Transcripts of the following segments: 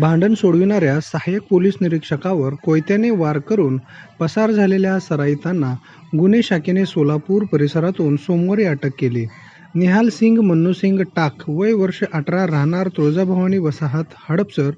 भांडण सोडविणाऱ्या सहाय्यक पोलीस निरीक्षकावर कोयत्याने वार करून पसार झालेल्या सराईतांना गुन्हे शाखेने सोलापूर परिसरातून सोमवारी अटक केली. निहाल सिंग मन्नू सिंग टाक वय वर्ष अठरा राहणार तुळजाभवानी वसाहत हडपसर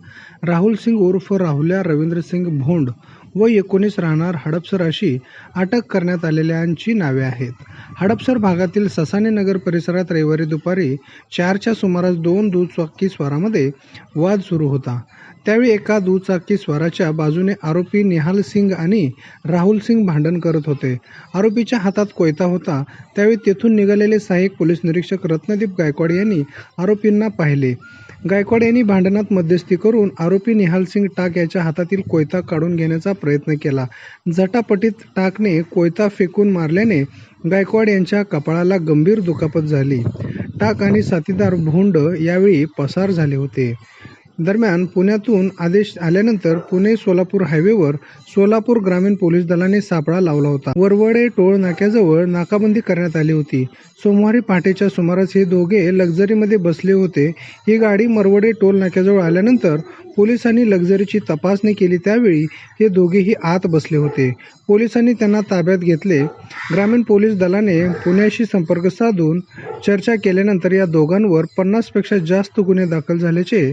राहुल सिंग उर्फ राहुल्या रवींद्र सिंग भोंड व एकोणीस राहणार हडपसर अशी अटक करण्यात आलेल्यांची नावे आहेत. हडपसर भागातील ससाने नगर परिसरात रविवारी दुपारी चारच्या सुमारास दोन दुचाकी स्वारामध्ये वाद सुरू होता. त्यावेळी एका दुचाकी स्वाराच्या बाजूने आरोपी निहाल सिंग आणि राहुल सिंग भांडण करत होते. आरोपीच्या हातात कोयता होता. त्यावेळी तेथून निघालेले सहाय्यक पोलीस निरीक्षक रत्नदीप गायकवाड यांनी आरोपींना पाहिले. गायकवाड यांनी भांडणात मध्यस्थी करून आरोपी निहाल सिंग टाक याच्या हातातील कोयता काढून घेण्याचा प्रयत्न केला. झटापटीत टाकने कोयता फेकून मारल्याने गायकवाड यांच्या कपाळाला गंभीर दुखापत झाली. टाक आणि साथीदार भोंड यावेळी पसार झाले होते. दरम्यान पुण्यातून आदेश आल्यानंतर पुणे सोलापूर हायवेवर सोलापूर ग्रामीण पोलीस दलाने सापळा लावला होता. वरवडे टोळ नाक्याजवळ नाकाबंदी करण्यात आली होती. सोमवारी पहाटेच्या सुमारास हे दोघे लक्झरीमध्ये बसले होते. ही गाडी मरवडे टोल नाक्याजवळ आल्यानंतर पोलिसांनी लक्झरीची तपासणी केली. त्यावेळी हे दोघेही आत बसले होते. पोलिसांनी त्यांना ताब्यात घेतले. ग्रामीण पोलीस दलाने पुण्याशी संपर्क साधून चर्चा केल्यानंतर या दोघांवर पन्नासपेक्षा जास्त गुन्हे दाखल झाल्याचे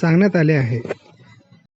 सांगण्यात आले आहे.